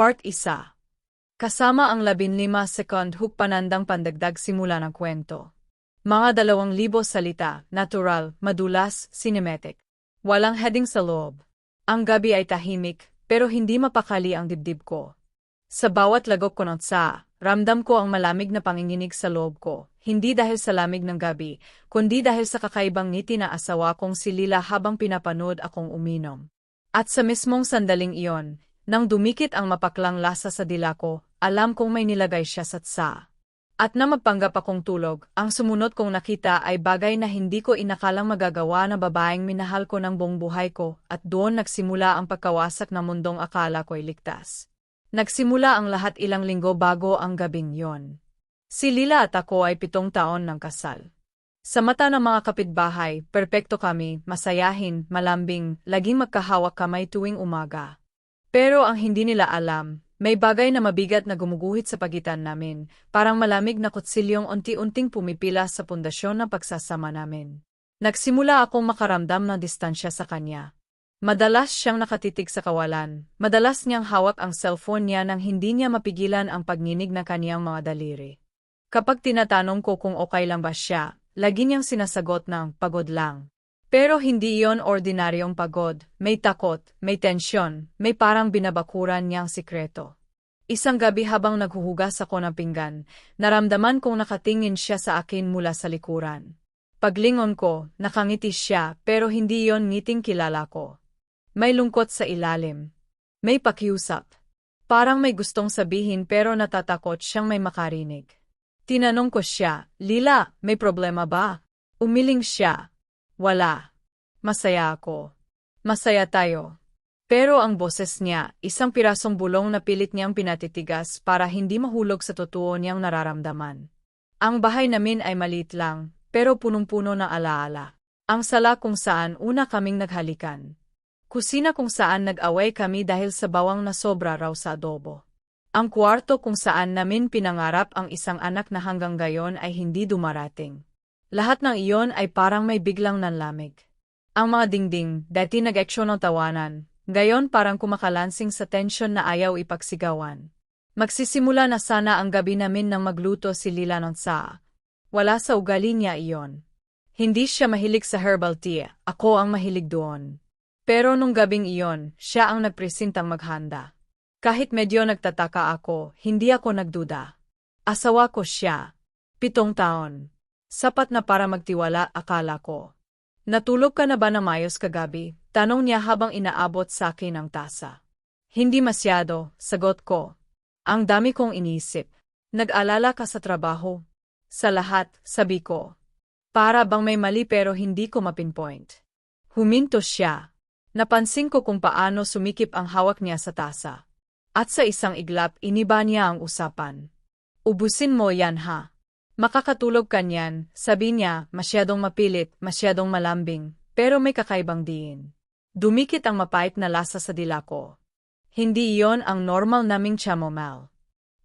Part 1 Kasama ang 15 second hook panandang pandagdag simula ng kwento. Mga dalawang libo salita, natural, madulas, cinematic. Walang heading sa loob. Ang gabi ay tahimik, pero hindi mapakali ang dibdib ko. Sa bawat lagok ko ng sa, ramdam ko ang malamig na panginginig sa loob ko, hindi dahil sa lamig ng gabi, kundi dahil sa kakaibang ngiti na asawa kong si Lila habang pinapanood akong uminom. At sa mismong sandaling iyon, nang dumikit ang mapaklang lasa sa dila ko, alam kong may nilagay siya sa tsa. At na magpanggap akong tulog, ang sumunod kong nakita ay bagay na hindi ko inakalang magagawa na babaeng minahal ko ng buong buhay ko at doon nagsimula ang pagkawasak ng mundong akala ko'y ligtas. Nagsimula ang lahat ilang linggo bago ang gabing yon. Si Lila at ako ay pitong taon ng kasal. Sa mata ng mga kapitbahay, perpekto kami, masayahin, malambing, laging magkahawak kamay tuwing umaga. Pero ang hindi nila alam, may bagay na mabigat na gumuguhit sa pagitan namin, parang malamig na kutsilyong unti-unting pumipila sa pundasyon ng pagsasama namin. Nagsimula akong makaramdam ng distansya sa kanya. Madalas siyang nakatitig sa kawalan, madalas niyang hawak ang cellphone niya nang hindi niya mapigilan ang pagninig ng kaniyang mga daliri. Kapag tinatanong ko kung okay lang ba siya, lagi niyang sinasagot ng pagod lang. Pero hindi iyon ordinaryong pagod, may takot, may tensyon, may parang binabakuran niyang sikreto. Isang gabi habang naghuhugas ako ng pinggan, naramdaman kong nakatingin siya sa akin mula sa likuran. Paglingon ko, nakangiti siya pero hindi iyon ngiting kilala ko. May lungkot sa ilalim. May pakiusap. Parang may gustong sabihin pero natatakot siyang may makarinig. Tinanong ko siya, Lila, may problema ba? Umiling siya, wala. Masaya ako. Masaya tayo. Pero ang boses niya, isang pirasong bulong na pilit niyang pinatitigas para hindi mahulog sa totoo niyang nararamdaman. Ang bahay namin ay maliit lang, pero punong-puno na alaala. Ang sala kung saan una kaming naghalikan. Kusina kung saan nag-away kami dahil sa bawang na sobra raw sa adobo. Ang kwarto kung saan namin pinangarap ang isang anak na hanggang gayon ay hindi dumarating. Lahat ng iyon ay parang may biglang nanlamig. Ang mga dingding, dati nag-eksyon ng tawanan, gayon parang kumakalansing sa tensyon na ayaw ipagsigawan. Magsisimula na sana ang gabi namin nang magluto si Lila ng saa. Wala sa ugali niya iyon. Hindi siya mahilig sa herbal tea, ako ang mahilig doon. Pero nung gabing iyon, siya ang nagpresintang maghanda. Kahit medyo nagtataka ako, hindi ako nagduda. Asawa ko siya. Pitong taon. Sapat na para magtiwala akala ko. Natulog ka na ba na mayos kagabi? Tanong niya habang inaabot sa akin ang tasa. Hindi masyado, sagot ko. Ang dami kong inisip. Nag-alala ka sa trabaho? Sa lahat, sabi ko. Para bang may mali pero hindi ko mapinpoint. Huminto siya. Napansin ko kung paano sumikip ang hawak niya sa tasa. At sa isang iglap iniba niya ang usapan. Ubusin mo yan ha. Makakatulog ka niyan, sabi niya, masyadong mapilit, masyadong malambing, pero may kakaibang diin. Dumikit ang mapait na lasa sa dila ko. Hindi iyon ang normal naming chamomile.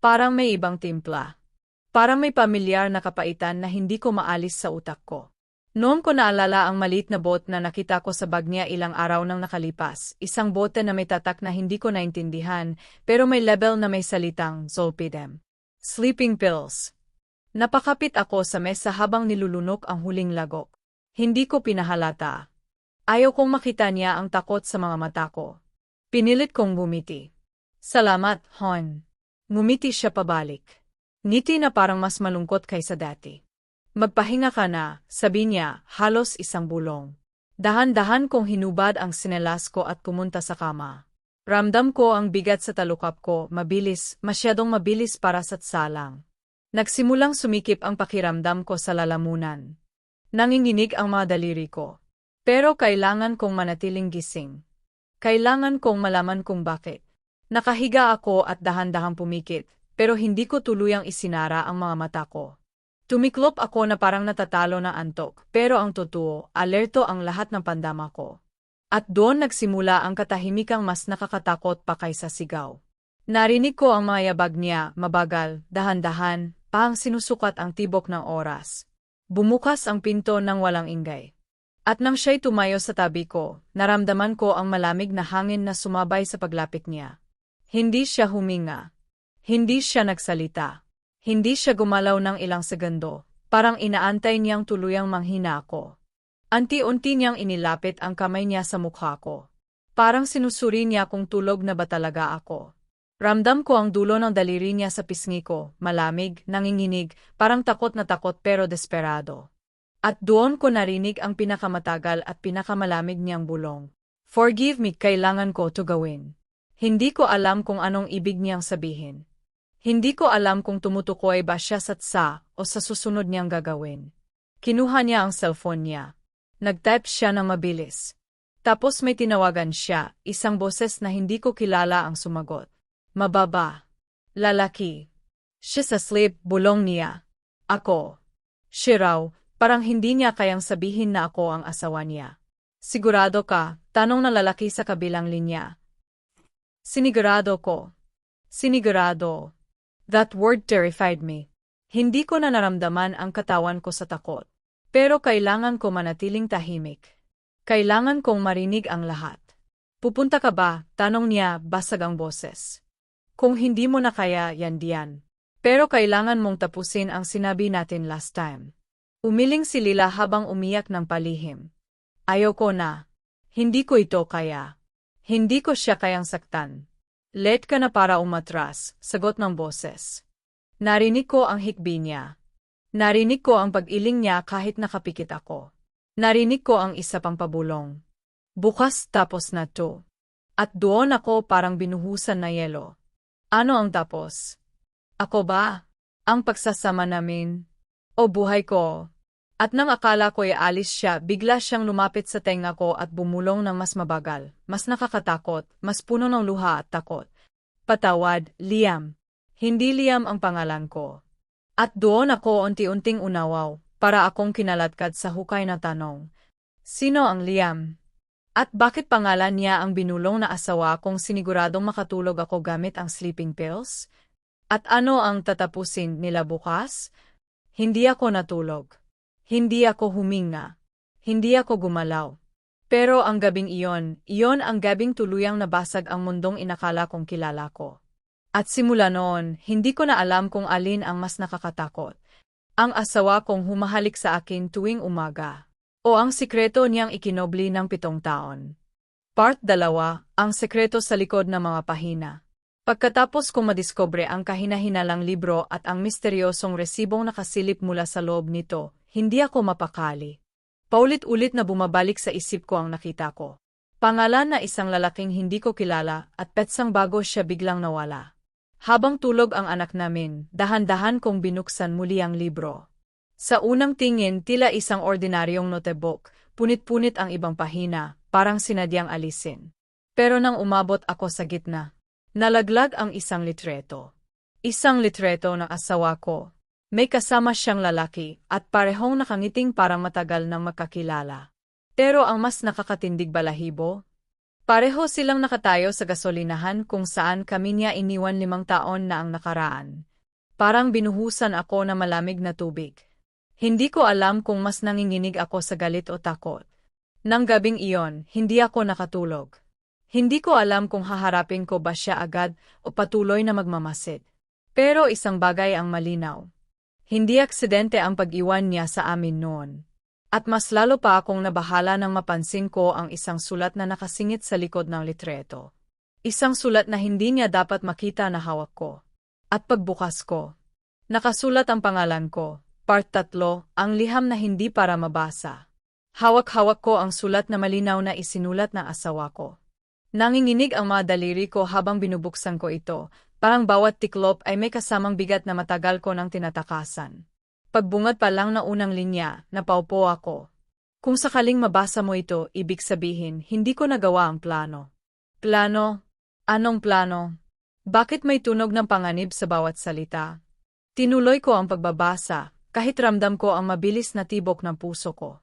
Parang may ibang timpla. Parang may pamilyar na kapaitan na hindi ko maalis sa utak ko. Noon ko naalala ang maliit na boat na nakita ko sa bag niya ilang araw nang nakalipas, isang bote na may tatak na hindi ko naintindihan, pero may label na may salitang Zolpidem. Sleeping pills. Napakapit ako sa mesa habang nilulunok ang huling lagok. Hindi ko pinahalata. Ayaw kong makita niya ang takot sa mga mata ko. Pinilit kong bumiti. Salamat, Hon. Ngumiti siya pabalik. Ngiti na parang mas malungkot kaysa dati. Magpahinga ka na, sabi niya, halos isang bulong. Dahan-dahan kong hinubad ang sinelas ko at pumunta sa kama. Ramdam ko ang bigat sa talukap ko, mabilis, masyadong mabilis para sa tsalang. Nagsimulang sumikip ang pakiramdam ko sa lalamunan. Nanginginig ang mga daliri ko. Pero kailangan kong manatiling gising. Kailangan kong malaman kung bakit. Nakahiga ako at dahan-dahang pumikit, pero hindi ko tuluyang isinara ang mga mata ko. Tumiklop ako na parang natatalo na antok, pero ang totoo, alerto ang lahat ng pandama ko. At doon nagsimula ang katahimikang mas nakakatakot pa kaysa sigaw. Narinig ko ang mga yabag niya, mabagal, dahan-dahan, pang sinusukat ang tibok ng oras. Bumukas ang pinto ng walang ingay. At nang siya'y tumayo sa tabi ko, naramdaman ko ang malamig na hangin na sumabay sa paglapit niya. Hindi siya huminga. Hindi siya nagsalita. Hindi siya gumalaw ng ilang segundo. Parang inaantay niyang tuluyang manghina ako. Anti-unti niyang inilapit ang kamay niya sa mukha ko. Parang sinusuri niya kung tulog na ba talaga ako. Ramdam ko ang dulo ng daliri niya sa pisngi ko, malamig, nanginginig, parang takot na takot pero desperado. At doon ko narinig ang pinakamatagal at pinakamalamig niyang bulong. Forgive me, kailangan ko to gawin. Hindi ko alam kung anong ibig niyang sabihin. Hindi ko alam kung tumutukoy ba siya sa tsa o sa susunod niyang gagawin. Kinuha niya ang cellphone niya. Nag-type siya ng mabilis. Tapos may tinawagan siya, isang boses na hindi ko kilala ang sumagot. Mababa. Lalaki. She's asleep, bulong niya. Ako. Siya raw, parang hindi niya kayang sabihin na ako ang asawa niya. Sigurado ka, tanong na lalaki sa kabilang linya. Sinigurado ko. Sinigurado. That word terrified me. Hindi ko na naramdaman ang katawan ko sa takot. Pero kailangan ko manatiling tahimik. Kailangan kong marinig ang lahat. Pupunta ka ba? Tanong niya, basag ang boses. Kung hindi mo na kaya, yan diyan. Pero kailangan mong tapusin ang sinabi natin last time. Umiling si Lila habang umiyak ng palihim. Ayoko na. Hindi ko ito kaya. Hindi ko siya kayang saktan. Let ka na para umatras, sagot ng boses. Narinig ko ang hikbi niya. Narinig ko ang pag-iling niya kahit nakapikit ako. Narinig ko ang isa pang pabulong. Bukas tapos na to. At doon ako parang binuhusan na yelo. Ano ang tapos? Ako ba? Ang pagsasama namin? O buhay ko? At nang akala ko'y alis siya, bigla siyang lumapit sa tenga ko at bumulong ng mas mabagal, mas nakakatakot, mas puno ng luha at takot. Patawad, Liam. Hindi Liam ang pangalan ko. At doon ako unti-unting unawaw, para akong kinalatkad sa hukay na tanong. Sino ang Liam? At bakit pangalan niya ang binulong na asawa kung siniguradong makatulog ako gamit ang sleeping pills? At ano ang tatapusin nila bukas? Hindi ako natulog. Hindi ako huminga. Hindi ako gumalaw. Pero ang gabing iyon, iyon ang gabing tuluyang nabasag ang mundong inakala kong kilala ko. At simula noon, hindi ko na alam kung alin ang mas nakakatakot. Ang asawa kong humahalik sa akin tuwing umaga o ang sikreto niyang ikinobli ng pitong taon. Part 2, ang sekreto sa likod ng mga pahina. Pagkatapos kong madiskobre ang kahinahinalang libro at ang misteryosong resibong nakasilip mula sa loob nito, hindi ako mapakali. Paulit-ulit na bumabalik sa isip ko ang nakita ko. Pangalan na isang lalaking hindi ko kilala at petsang bago siya biglang nawala. Habang tulog ang anak namin, dahan-dahan kong binuksan muli ang libro. Sa unang tingin tila isang ordinaryong notebook, punit-punit ang ibang pahina, parang sinadyang alisin. Pero nang umabot ako sa gitna, nalaglag ang isang litreto. Isang litreto ng asawa ko. May kasama siyang lalaki at parehong nakangiting parang matagal nang makakilala. Pero ang mas nakakatindig balahibo, pareho silang nakatayo sa gasolinahan kung saan kami niya iniwan limang taon na ang nakaraan. Parang binuhusan ako na malamig na tubig. Hindi ko alam kung mas nanginginig ako sa galit o takot. Nang gabing iyon, hindi ako nakatulog. Hindi ko alam kung haharapin ko ba siya agad o patuloy na magmamasid. Pero isang bagay ang malinaw. Hindi aksidente ang pag-iwan niya sa amin noon. At mas lalo pa akong nabahala nang mapansin ko ang isang sulat na nakasingit sa likod ng litreto. Isang sulat na hindi niya dapat makita na hawak ko. At pagbukas ko, nakasulat ang pangalan ko, Part 3, ang liham na hindi para mabasa. Hawak-hawak ko ang sulat na malinaw na isinulat ng asawa ko. Nanginginig ang mga daliri ko habang binubuksan ko ito, parang bawat tiklop ay may kasamang bigat na matagal ko ng tinatakasan. Pagbungat pa lang na unang linya, napaupo ako. Kung sakaling mabasa mo ito, ibig sabihin, hindi ko nagawa ang plano. Plano? Anong plano? Bakit may tunog ng panganib sa bawat salita? Tinuloy ko ang pagbabasa, kahit ramdam ko ang mabilis na tibok ng puso ko.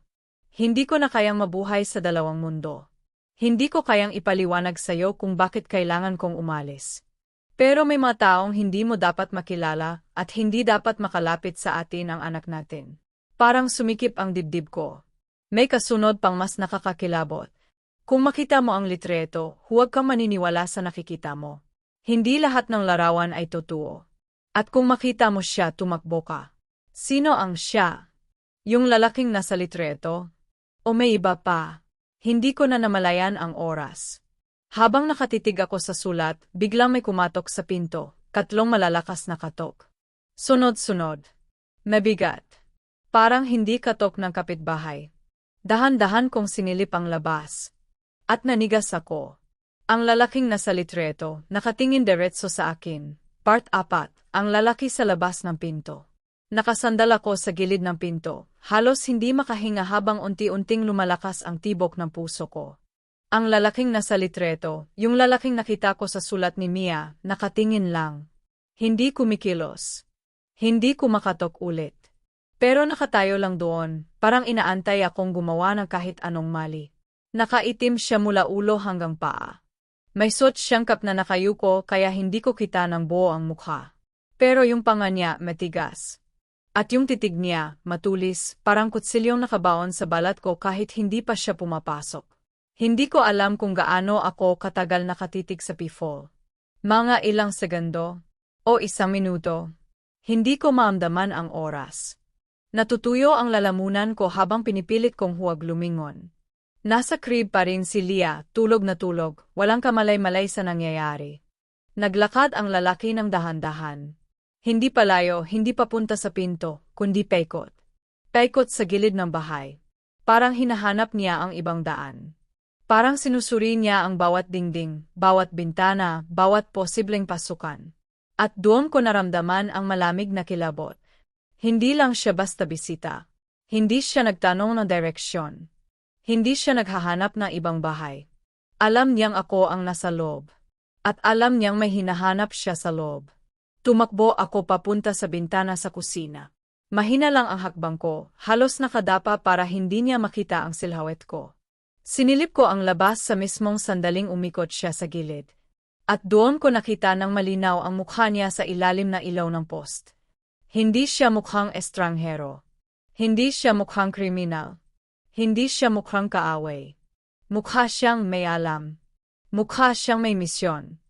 Hindi ko na kayang mabuhay sa dalawang mundo. Hindi ko kayang ipaliwanag sa iyo kung bakit kailangan kong umalis. Pero may mga taong hindi mo dapat makilala at hindi dapat makalapit sa atin ang anak natin. Parang sumikip ang dibdib ko. May kasunod pang mas nakakakilabot. Kung makita mo ang litreto, huwag kang maniniwala sa nakikita mo. Hindi lahat ng larawan ay totoo. At kung makita mo siya, tumakbo ka. Sino ang siya? Yung lalaking nasa litreto? O may iba pa? Hindi ko na namalayan ang oras. Habang nakatitig ako sa sulat, biglang may kumatok sa pinto, katlong malalakas na katok. Sunod-sunod. Mabigat. Parang hindi katok ng kapitbahay. Dahan-dahan kong sinilip ang labas. At nanigas ako. Ang lalaking nasa litreto, nakatingin diretso sa akin. Part 4. Ang lalaki sa labas ng pinto. Nakasandal ako sa gilid ng pinto, halos hindi makahinga habang unti-unting lumalakas ang tibok ng puso ko. Ang lalaking nasa litreto, yung lalaking nakita ko sa sulat ni Mia, nakatingin lang. Hindi kumikilos. Hindi kumakatok ulit. Pero nakatayo lang doon, parang inaantay akong gumawa ng kahit anong mali. Nakaitim siya mula ulo hanggang paa. May suot siyang kap na nakayuko kaya hindi ko kita ng buo ang mukha. Pero yung panga niya matigas. At yung titig niya, matulis, parang kutsilyong nakabaon sa balat ko kahit hindi pa siya pumapasok. Hindi ko alam kung gaano ako katagal nakatitig sa pifol. Mga ilang segundo, o isang minuto. Hindi ko maamdaman ang oras. Natutuyo ang lalamunan ko habang pinipilit kong huwag lumingon. Nasa crib pa rin si Lia, tulog na tulog, walang kamalay-malay sa nangyayari. Naglakad ang lalaki ng dahan-dahan. Hindi palayo, hindi papunta sa pinto, kundi paikot. Paikot sa gilid ng bahay. Parang hinahanap niya ang ibang daan. Parang sinusuri niya ang bawat dingding, bawat bintana, bawat posibleng pasukan. At doon ko naramdaman ang malamig na kilabot. Hindi lang siya basta bisita. Hindi siya nagtanong ng direksyon. Hindi siya naghahanap ng ibang bahay. Alam niyang ako ang nasa loob. At alam niyang may hinahanap siya sa loob. Tumakbo ako papunta sa bintana sa kusina. Mahina lang ang hakbang ko, halos nakadapa para hindi niya makita ang silhawet ko. Sinilip ko ang labas sa mismong sandaling umikot siya sa gilid. At doon ko nakita ng malinaw ang mukha niya sa ilalim na ilaw ng post. Hindi siya mukhang estranghero. Hindi siya mukhang kriminal. Hindi siya mukhang kaaway. Mukha siyang may alam. Mukha siyang may misyon.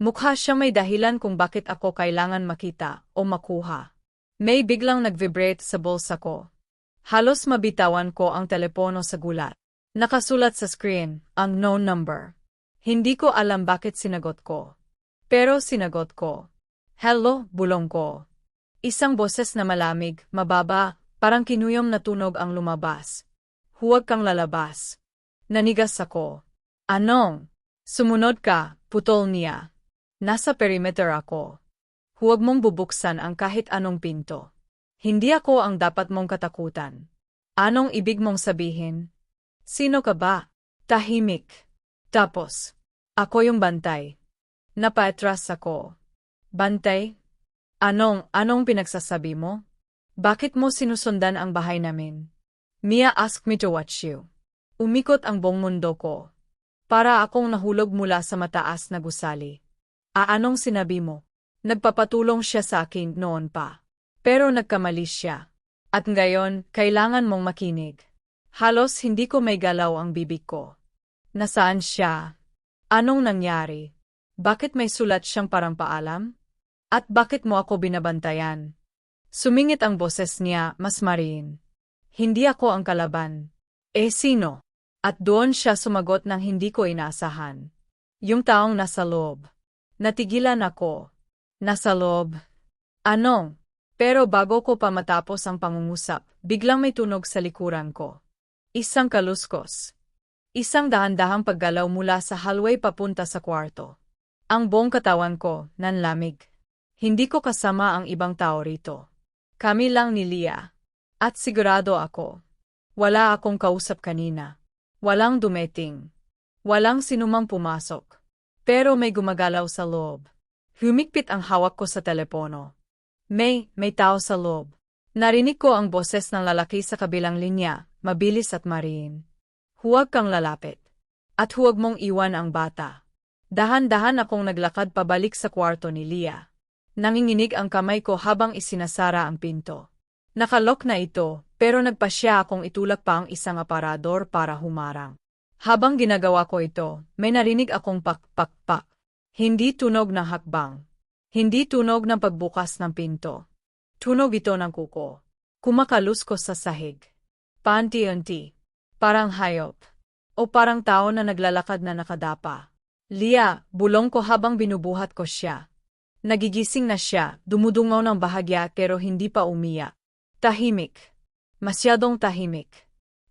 Mukha siyang may dahilan kung bakit ako kailangan makita o makuha. May biglang nag-vibrate sa bulsa ko. Halos mabitawan ko ang telepono sa gulat. Nakasulat sa screen, ang known number. Hindi ko alam bakit sinagot ko. Pero sinagot ko. Hello, bulong ko. Isang boses na malamig, mababa, parang kinuyom na tunog ang lumabas. Huwag kang lalabas. Nanigas ako. Anong? Sumunod ka, putol niya. Nasa perimeter ako. Huwag mong bubuksan ang kahit anong pinto. Hindi ako ang dapat mong katakutan. Anong ibig mong sabihin? Sino ka ba? Tahimik. Tapos, ako yung bantay. Napaatras ako. Bantay? Anong, anong pinagsasabi mo? Bakit mo sinusundan ang bahay namin? Mia asked me to watch you. Umikot ang buong mundo ko. Para akong nahulog mula sa mataas na gusali. Aanong sinabi mo? Nagpapatulong siya sa akin noon pa. Pero nagkamali siya. At ngayon, kailangan mong makinig. Halos hindi ko may galaw ang bibig ko. Nasaan siya? Anong nangyari? Bakit may sulat siyang parang paalam? At bakit mo ako binabantayan? Sumingit ang boses niya, mas marin. Hindi ako ang kalaban. Eh sino? At doon siya sumagot ng hindi ko inaasahan. Yung taong nasa loob. Natigilan ako. Nasa loob. Anong? Pero bago ko pa matapos ang pangungusap, biglang may tunog sa likuran ko. Isang kaluskos. Isang dahan-dahang paggalaw mula sa hallway papunta sa kwarto. Ang buong katawan ko, nanlamig. Hindi ko kasama ang ibang tao rito. Kami lang ni Lia. At sigurado ako. Wala akong kausap kanina. Walang dumeting. Walang sinumang pumasok. Pero may gumagalaw sa loob. Humikpit ang hawak ko sa telepono. May, may tao sa loob. Narinig ko ang boses ng lalaki sa kabilang linya, mabilis at mariin. Huwag kang lalapit. At huwag mong iwan ang bata. Dahan-dahan akong naglakad pabalik sa kwarto ni Lia. Nanginginig ang kamay ko habang isinasara ang pinto. Nakalok na ito, pero nagpasya akong itulak pa ang isang aparador para humarang. Habang ginagawa ko ito, may narinig akong pak-pak-pak. Hindi tunog ng hakbang. Hindi tunog ng pagbukas ng pinto. Tunog ito ng kuko. Kumakaluskos sa sahig. Paanti-unti. Parang hayop. O parang tao na naglalakad na nakadapa. Lia, bulong ko habang binubuhat ko siya. Nagigising na siya, dumudungaw ng bahagya pero hindi pa umiyak. Tahimik. Masyadong tahimik.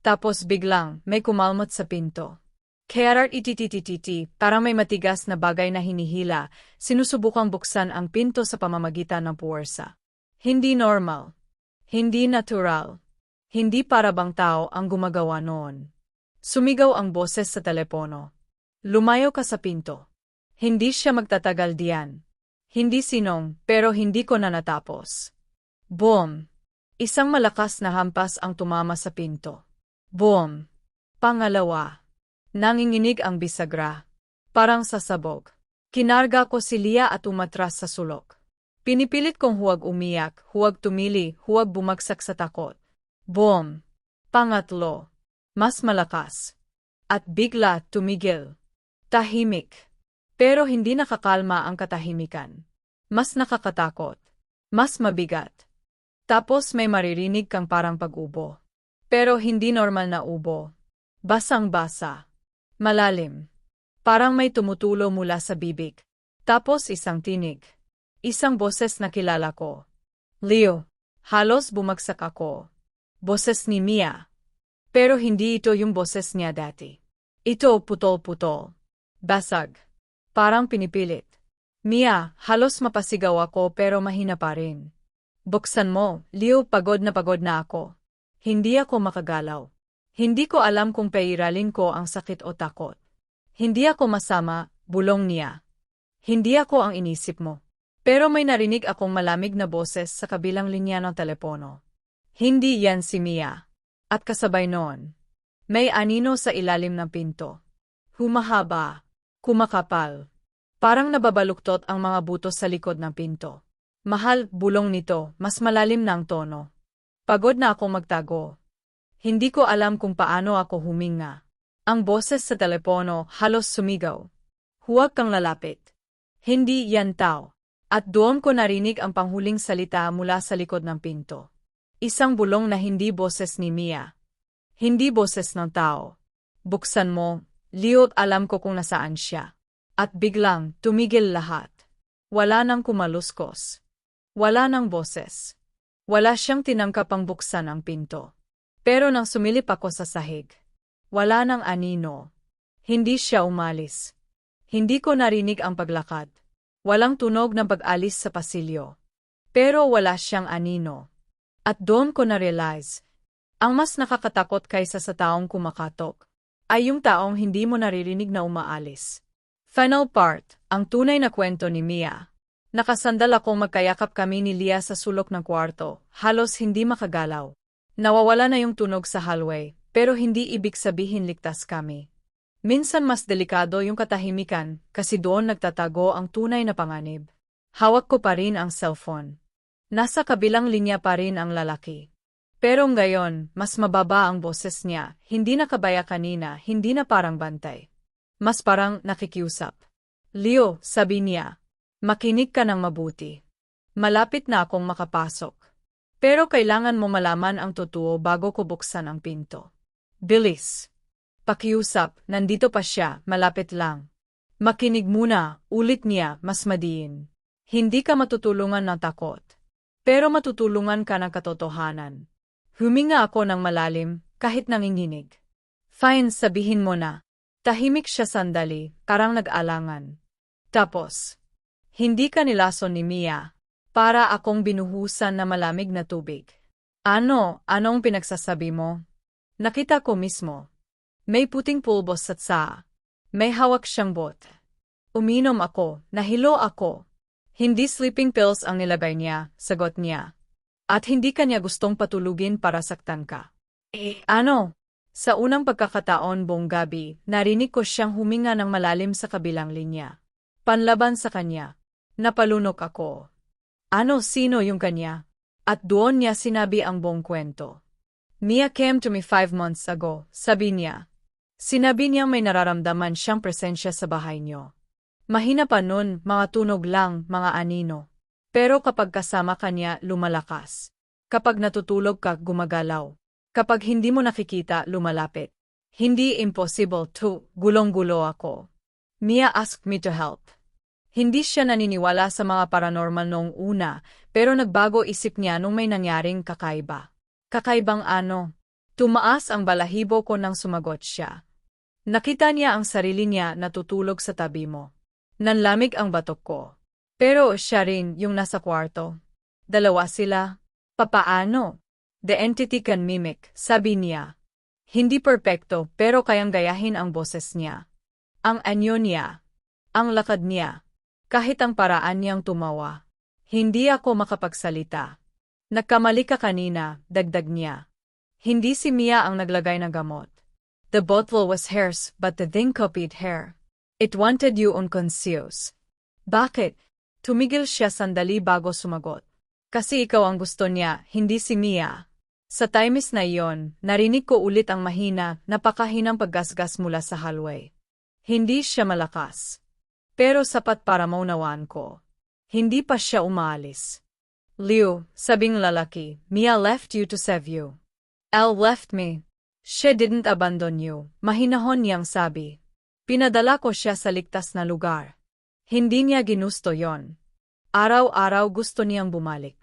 Tapos biglang, may kumalmot sa pinto. Kaya itititititi, parang may matigas na bagay na hinihila, sinusubukang buksan ang pinto sa pamamagitan ng puwersa. Hindi normal. Hindi natural. Hindi para bang tao ang gumagawa noon. Sumigaw ang boses sa telepono. Lumayo ka sa pinto. Hindi siya magtatagal diyan. Hindi sinong, pero hindi ko na natapos. Boom! Isang malakas na hampas ang tumama sa pinto. Boom! Pangalawa. Nanginginig ang bisagra. Parang sasabog. Kinarga ko si Lia at umatras sa sulok. Pinipilit kong huwag umiyak, huwag tumili, huwag bumagsak sa takot. Boom! Pangatlo. Mas malakas. At bigla tumigil. Tahimik. Pero hindi nakakalma ang katahimikan. Mas nakakatakot. Mas mabigat. Tapos may maririnig kang parang pag-ubo. Pero hindi normal na ubo. Basang-basa. Malalim. Parang may tumutulo mula sa bibig. Tapos isang tinig. Isang boses na kilala ko. Leo. Halos bumagsak ako. Boses ni Mia. Pero hindi ito yung boses niya dati. Ito putol-putol. Basag. Parang pinipilit. Mia, halos mapasigaw ako pero mahina pa rin. Buksan mo, Leo pagod na pagod na ako. Hindi ako makagalaw. Hindi ko alam kung pairalin ko ang sakit o takot. Hindi ako masama, bulong niya. Hindi ako ang inisip mo. Pero may narinig akong malamig na boses sa kabilang linya ng telepono. Hindi yan si Mia. At kasabay noon, may anino sa ilalim ng pinto. Humahaba, Kumakapal. Parang nababaluktot ang mga buto sa likod ng pinto. Mahal, bulong nito, mas malalim ang tono. Pagod na akong magtago. Hindi ko alam kung paano ako huminga. Ang boses sa telepono halos sumigaw. Huwag kang lalapit. Hindi yan tao. At doon ko narinig ang panghuling salita mula sa likod ng pinto. Isang bulong na hindi boses ni Mia. Hindi boses ng tao. Buksan mo, Liot alam ko kung nasaan siya. At biglang, tumigil lahat. Wala nang kumaluskos. Wala nang boses. Wala siyang tinangkapang buksan ang pinto. Pero nang sumilip ako sa sahig, wala nang anino. Hindi siya umalis. Hindi ko narinig ang paglakad. Walang tunog ng pag-alis sa pasilyo. Pero wala siyang anino. At doon ko na-realize, ang mas nakakatakot kaysa sa taong kumakatok ay yung taong hindi mo naririnig na umaalis. Final part, ang tunay na kwento ni Mia. Nakasandal akong magkayakap kami ni Lia sa sulok ng kwarto, halos hindi makagalaw. Nawawala na yung tunog sa hallway, pero hindi ibig sabihin ligtas kami. Minsan mas delikado yung katahimikan kasi doon nagtatago ang tunay na panganib. Hawak ko pa rin ang cellphone. Nasa kabilang linya pa rin ang lalaki. Pero ngayon, mas mababa ang boses niya, hindi na kabaya kanina, hindi na parang bantay. Mas parang nakikiusap. Leo, sabi niya, makinig ka ng mabuti. Malapit na akong makapasok. Pero kailangan mo malaman ang totoo bago ko buksan ang pinto. Bilis. Pakiusap, nandito pa siya, malapit lang. Makinig muna, ulit niya, mas madiin. Hindi ka matutulungan ng takot. Pero matutulungan ka ng katotohanan. Huminga ako ng malalim, kahit nanginginig. Fine, sabihin mo na. Tahimik siya sandali, karang nag-alangan. Tapos, hindi ka nilason ni Mia, para akong binuhusan na malamig na tubig. Ano, anong pinagsasabi mo? Nakita ko mismo. May puting pulbos at sa. May hawak siyang bot. Uminom ako, nahilo ako. Hindi sleeping pills ang nilagay niya, sagot niya. At hindi kanya gustong patulugin para saktan ka. Eh, ano? Sa unang pagkakataon buong gabi, narinig ko siyang huminga ng malalim sa kabilang linya. Panlaban sa kanya. Napalunok ako. Ano sino yung kanya? At doon niya sinabi ang buong kwento. Mia came to me five months ago, sabi niya. Sinabi niya may nararamdaman siyang presensya sa bahay niyo. Mahina pa nun, mga tunog lang, mga anino. Pero kapag kasama kanya, lumalakas. Kapag natutulog ka, gumagalaw. Kapag hindi mo nakikita, lumalapit. Hindi impossible to, gulong-gulo ako. Mia asked me to help. Hindi siya naniniwala sa mga paranormal noong una, pero nagbago isip niya nung may nangyaring kakaiba. Kakaibang ano? Tumaas ang balahibo ko nang sumagot siya. Nakita niya ang sarili niya natutulog sa tabi mo. Nanlamig ang batok ko. Pero siya rin yung nasa kwarto. Dalawa sila. Papaano? The entity can mimic, sabi niya. Hindi perpekto pero kayang gayahin ang boses niya. Ang anyo niya. Ang lakad niya. Kahit ang paraan niyang tumawa. Hindi ako makapagsalita. Nagkamali ka kanina, dagdag niya. Hindi si Mia ang naglagay ng gamot. The bottle was hers, but the thing copied her. It wanted you unconscious. Bakit? Tumigil siya sandali bago sumagot. Kasi ikaw ang gusto niya, hindi si Mia. Sa times na iyon, narinig ko ulit ang mahina, napakahinang paggasgas mula sa hallway. Hindi siya malakas. Pero sapat para maunawaan ko. Hindi pa siya umalis. Liu, sabing lalaki, Mia left you to save you. Elle left me. She didn't abandon you, mahinahon niyang sabi. Pinadala ko siya sa ligtas na lugar. Hindi niya ginusto yon. Araw-araw gusto niyang bumalik.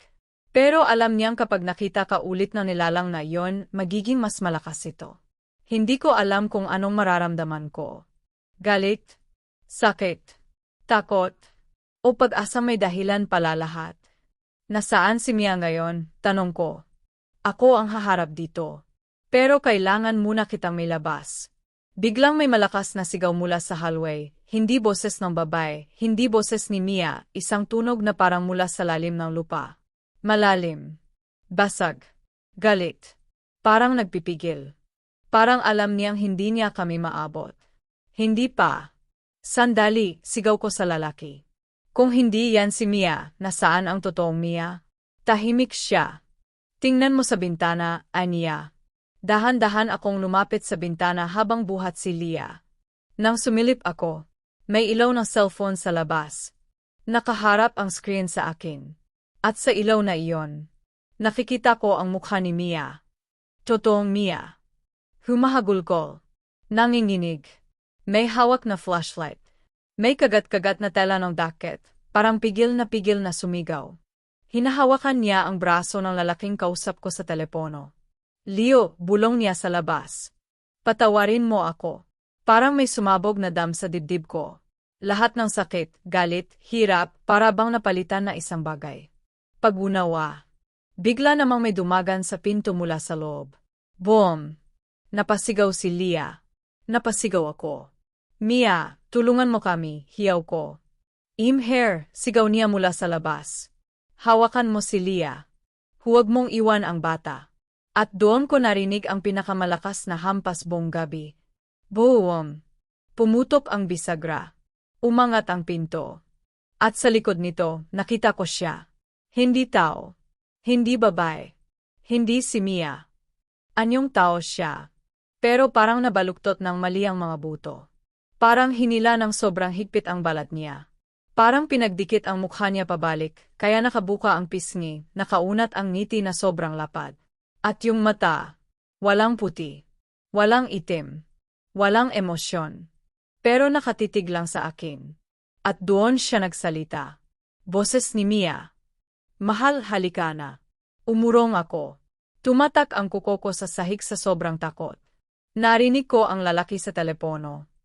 Pero alam niyang kapag nakita ka ulit na nilalang na yon, magiging mas malakas ito. Hindi ko alam kung anong mararamdaman ko. Galit, sakit, takot, o pag-asa may dahilan pala lahat. Nasaan si Mia ngayon? Tanong ko. Ako ang haharap dito. Pero kailangan muna kitang may labas. Biglang may malakas na sigaw mula sa hallway, hindi boses ng babae, hindi boses ni Mia, isang tunog na parang mula sa lalim ng lupa. Malalim. Basag. Galit. Parang nagpipigil. Parang alam niyang hindi niya kami maabot. Hindi pa. Sandali, sigaw ko sa lalaki. Kung hindi yan si Mia, nasaan ang totoong Mia? Tahimik siya. Tingnan mo sa bintana, Anya. Dahan-dahan akong lumapit sa bintana habang buhat si Lia. Nang sumilip ako, may ilaw ng cellphone sa labas. Nakaharap ang screen sa akin. At sa ilaw na iyon, nakikita ko ang mukha ni Mia. Totoong Mia. Humahagul ko. Nanginginig. May hawak na flashlight. May kagat-kagat na tela ng daket, parang pigil na pigil na sumigaw. Hinahawakan niya ang braso ng lalaking kausap ko sa telepono. Leo, bulong niya sa labas. Patawarin mo ako. Parang may sumabog na dam sa dibdib ko. Lahat ng sakit, galit, hirap, para bang napalitan na isang bagay. Pag-unawa. Bigla namang may dumagan sa pinto mula sa loob. Boom! Napasigaw si Lia. Napasigaw ako. Mia, tulungan mo kami, hiyaw ko. Imher, sigaw niya mula sa labas. Hawakan mo si Lia. Huwag mong iwan ang bata. At doon ko narinig ang pinakamalakas na hampas buong gabi. Boom! Pumutok ang bisagra. Umangat ang pinto. At sa likod nito, nakita ko siya. Hindi tao. Hindi babae. Hindi si Mia. Anyong tao siya. Pero parang nabaluktot ng mali ang mga buto. Parang hinila ng sobrang higpit ang balat niya. Parang pinagdikit ang mukha niya pabalik, kaya nakabuka ang pisngi, nakaunat ang ngiti na sobrang lapad. At yung mata, walang puti, walang itim, walang emosyon. Pero nakatitig lang sa akin. At doon siya nagsalita. Boses ni Mia. Mahal halika na. Umurong ako. Tumatak ang kuko ko sa sahig sa sobrang takot. Narinig ko ang lalaki sa telepono.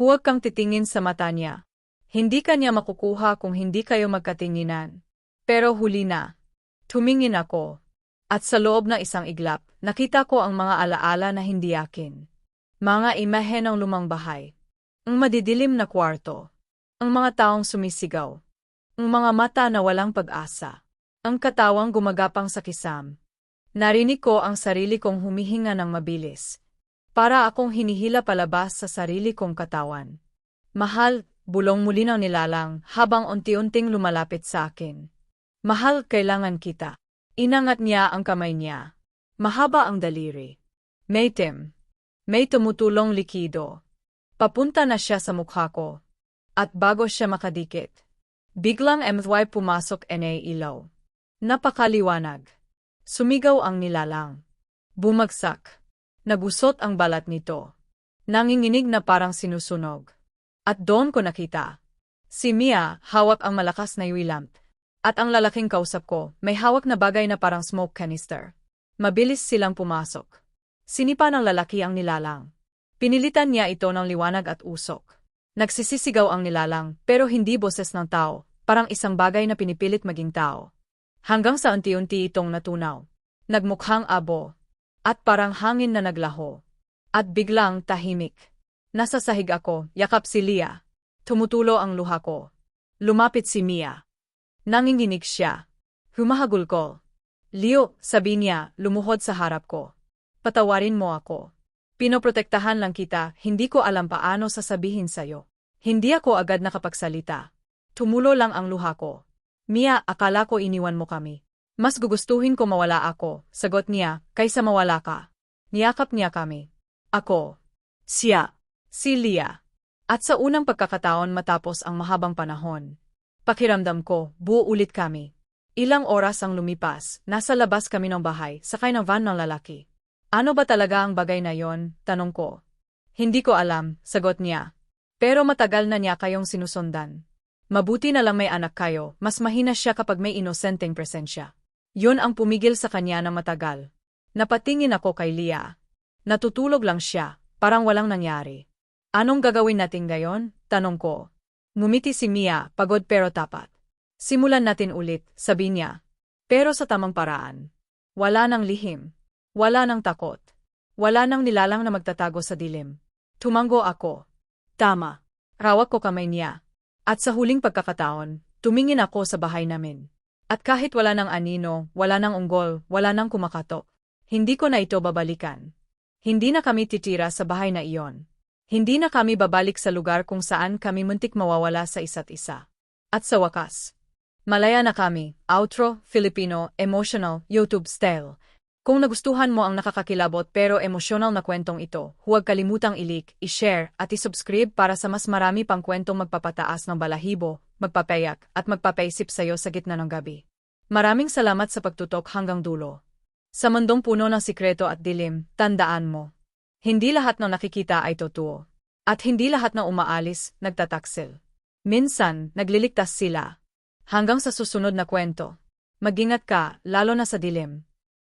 Huwag kang titingin sa mata niya. Hindi ka niya makukuha kung hindi kayo magkatinginan. Pero huli na. Tumingin ako. At sa loob ng isang iglap, nakita ko ang mga alaala na hindi akin. Mga imahe ng lumang bahay. Ang madidilim na kwarto. Ang mga taong sumisigaw. Ang mga mata na walang pag-asa. Ang katawang gumagapang sa kisam. Narinig ko ang sarili kong humihinga ng mabilis. Para akong hinihila palabas sa sarili kong katawan. Mahal, bulong muli ng nilalang habang unti-unting lumalapit sa akin. Mahal, kailangan kita. Inangat niya ang kamay niya. Mahaba ang daliri. May tim. May tumutulong likido. Papunta na siya sa mukha ko. At bago siya makadikit, biglang MY pumasok na ilaw. Napakaliwanag. Sumigaw ang nilalang. Bumagsak. Nagusot ang balat nito. Nanginginig na parang sinusunog. At doon ko nakita. Si Mia, hawak ang malakas na UV lamp. At ang lalaking kausap ko, may hawak na bagay na parang smoke canister. Mabilis silang pumasok. Sinipa ng lalaki ang nilalang. Pinilitan niya ito ng liwanag at usok. Nagsisisigaw ang nilalang, pero hindi boses ng tao, parang isang bagay na pinipilit maging tao. Hanggang sa unti-unti itong natunaw. Nagmukhang abo. At parang hangin na naglaho. At biglang tahimik. Nasa sahig ako, yakap si Lia. Tumutulo ang luha ko. Lumapit si Mia. Nanginginig siya. Humahagul ko. Leo, sabi niya, lumuhod sa harap ko. Patawarin mo ako. Pinoprotektahan lang kita, hindi ko alam paano sasabihin sa'yo. Hindi ako agad nakapagsalita. Tumulo lang ang luha ko. Mia, akala ko iniwan mo kami. Mas gugustuhin ko mawala ako, sagot niya, kaysa mawala ka. Niyakap niya kami. Ako. Siya. Si Lia. At sa unang pagkakataon matapos ang mahabang panahon. Pakiramdam ko, buo ulit kami. Ilang oras ang lumipas, nasa labas kami ng bahay, sakay ng van ng lalaki. Ano ba talaga ang bagay na yon? Tanong ko. Hindi ko alam, sagot niya. Pero matagal na niya kayong sinusundan. Mabuti na lang may anak kayo, mas mahina siya kapag may inosenteng presensya. Yun ang pumigil sa kanya na matagal. Napatingin ako kay Lia. Natutulog lang siya, parang walang nangyari. Anong gagawin natin ngayon? Tanong ko. Ngumiti si Mia, pagod pero tapat. Simulan natin ulit, sabi niya. Pero sa tamang paraan. Wala nang lihim. Wala nang takot. Wala nang nilalang na magtatago sa dilim. Tumango ako. Tama. Rawak ko kamay niya. At sa huling pagkakataon, tumingin ako sa bahay namin. At kahit wala nang anino, wala nang unggol, wala nang kumakatok, hindi ko na ito babalikan. Hindi na kami titira sa bahay na iyon. Hindi na kami babalik sa lugar kung saan kami muntik mawawala sa isa't isa. At sa wakas, malaya na kami, outro, Filipino, emotional, YouTube style. Kung nagustuhan mo ang nakakakilabot pero emosyonal na kwentong ito, huwag kalimutang i-like, i-share, at i-subscribe para sa mas marami pang kwentong magpapataas ng balahibo, magpapayak, at magpapaisip sa'yo sa gitna ng gabi. Maraming salamat sa pagtutok hanggang dulo. Sa mundong puno ng sikreto at dilim, tandaan mo. Hindi lahat ng nakikita ay totoo. At hindi lahat ng umaalis, nagtataksil. Minsan, nagliligtas sila. Hanggang sa susunod na kwento. Magingat ka, lalo na sa dilim.